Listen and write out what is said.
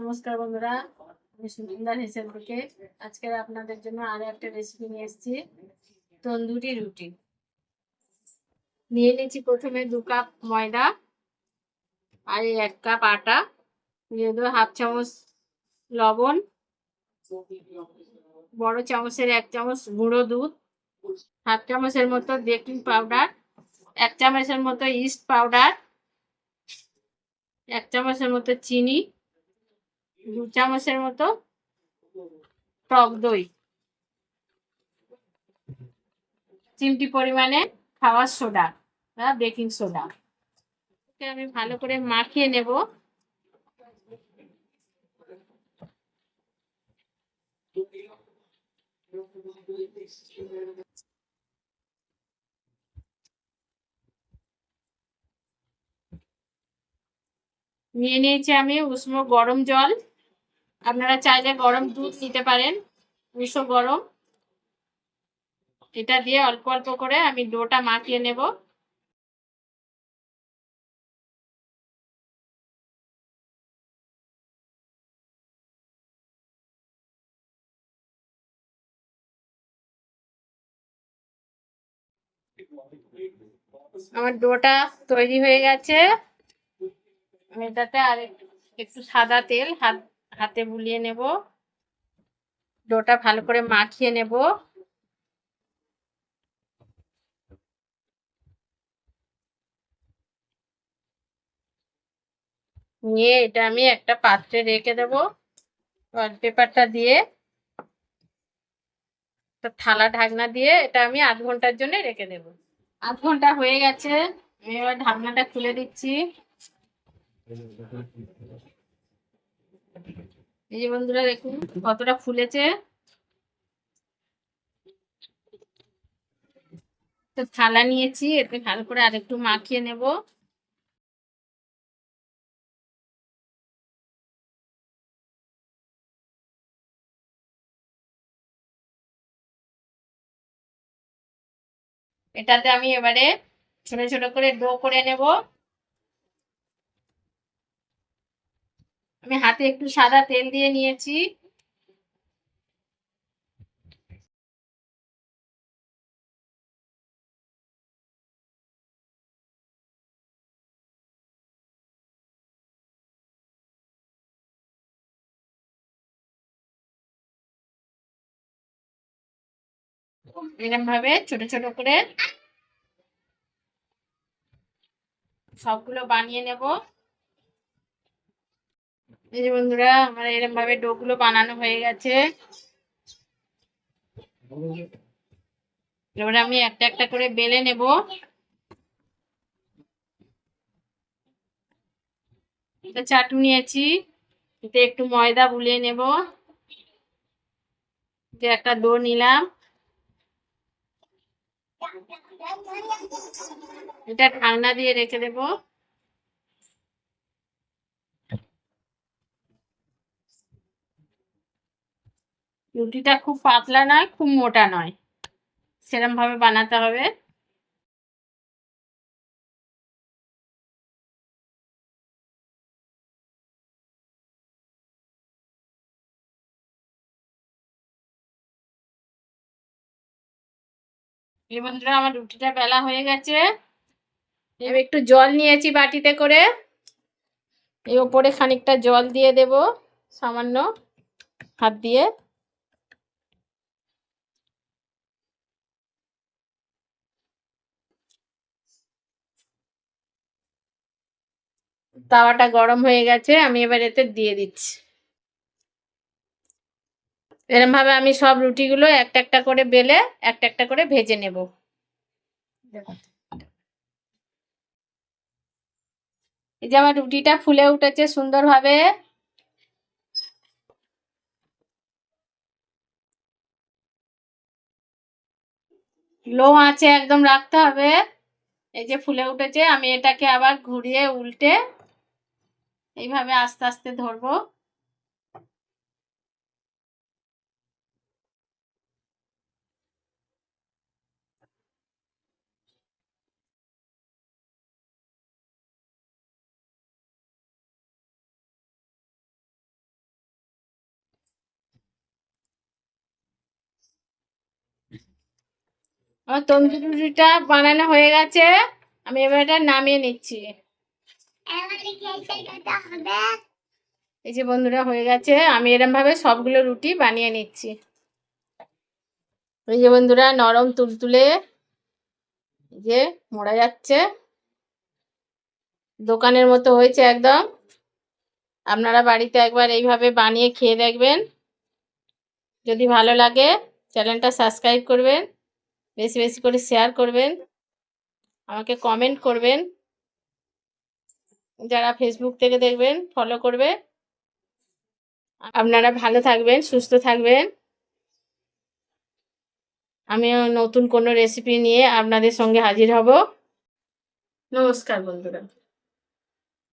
নমস্কার বন্ধুরা, আমি সুন্দর হেসেল থেকে। আজকের আপনাদের জন্য আরও একটা রেসিপি নিয়ে এসেছি, তন্দুরি রুটি। নিয়ে নিয়েছি প্রথমে দু কাপ ময়দা আর এক কাপ আটা। দিয়ে দেবো হাফ চামচ লবণ, বড় চামচের এক চামচ গুঁড়ো দুধ, হাফ চামচের মতো বেকিং পাউডার, এক চামচের মতো ইস্ট পাউডার, এক চামচের মতো চিনি দু চামচের মতো টক দই। চিমটি পরিমাণে খাওয়ার সোডা, বা বেকিং সোডা। আমি ভালো করে মাখিয়ে নেব। নিয়ে নিয়েছি আমি উষ্ণ গরম জল। আপনারা চাইলে গরম দুধ নিতে পারেন উষ্ণ গরম। এটা দিয়ে অল্প অল্প করে আমি ডোটা মাখিয়ে নেব। আমার ডোটা তৈরি হয়ে গেছে। এটাতে আর একটু সাদা তেল, হাত হাতে বুলিয়ে নেব। ডোটা ভালো করে মাখিয়ে নেব। নিয়ে এটা আমি একটা পাত্রে রেখে দেব পেপারটা দিয়ে। থালা ঢাকনা দিয়ে এটা আমি আধ ঘণ্টার জন্য রেখে দেব। আধ ঘণ্টা হয়ে গেছে। আমি এবার ঢাকনাটা খুলে দিচ্ছি। এই যে বন্ধুরা দেখুন, কতটা ফুলেছে। থালা নিয়েছি, এতে ভালো করে আরেকটু মাখিয়ে নেব। এটাতে আমি এবারে ছোট ছোট করে ডো করে নেব। আমি হাতে একটু সাদা তেল দিয়ে নিয়েছি। এরকম ভাবে ছোট ছোট করে সবগুলো বানিয়ে নেব। এই যে বন্ধুরা, আমার এরকম ভাবে ডোগুলো বানানো হয়ে গেছে। এবার আমি একটা একটা করে বেলে নেব। এটা চাটু নিয়েছি এতে একটু ময়দা বুলিয়ে নেব। যে একটা ডো নিলাম। এটা ঢাকনা দিয়ে রেখে দেব। রুটিটা খুব পাতলা নয়, খুব মোটা নয়। সেরম ভাবে বানাতে হবে। এই বন্ধুরা, আমার রুটিটা বেলা হয়ে গেছে। এবার একটু জল নিয়েছি বাটিতে করে। এই ওপরে খানিকটা জল দিয়ে দেব, সামান্য হাত দিয়ে। তাওয়াটা গরম হয়ে গেছে, আমি এবার এতে দিয়ে দিচ্ছি। এরম ভাবে আমি সব রুটিগুলো একটা একটা করে বেলে, একটা একটা করে ভেজে নেব। এই যে আমার রুটিটা ফুলে উঠেছে সুন্দরভাবে। লো আছে একদম রাখতে হবে। এই যে ফুলে উঠেছে, আমি এটাকে আবার ঘুরিয়ে উল্টে এইভাবে আস্তে আস্তে ধরবো। আমার তন্দুরিটা বানানো হয়ে গেছে। আমি এবার এটা নামিয়ে নিচ্ছি। এই যে বন্ধুরা, হয়ে গেছে। আমি এরম ভাবে সবগুলো রুটি বানিয়ে নিচ্ছি। এই যে বন্ধুরা, নরম তুলতুলে যে মোড়া যাচ্ছে। দোকানের মতো হয়েছে একদম। আপনারা বাড়িতে একবার এইভাবে বানিয়ে খেয়ে দেখবেন। যদি ভালো লাগে, চ্যানেলটা সাবস্ক্রাইব করবেন। বেশি বেশি করে শেয়ার করবেন। আমাকে কমেন্ট করবেন। যারা ফেসবুক থেকে দেখবেন ফলো করবে আপনারা ভালো থাকবেন, সুস্থ থাকবেন। আমি নতুন কোনো রেসিপি নিয়ে আপনাদের সঙ্গে হাজির হব। নমস্কার বন্ধুরা।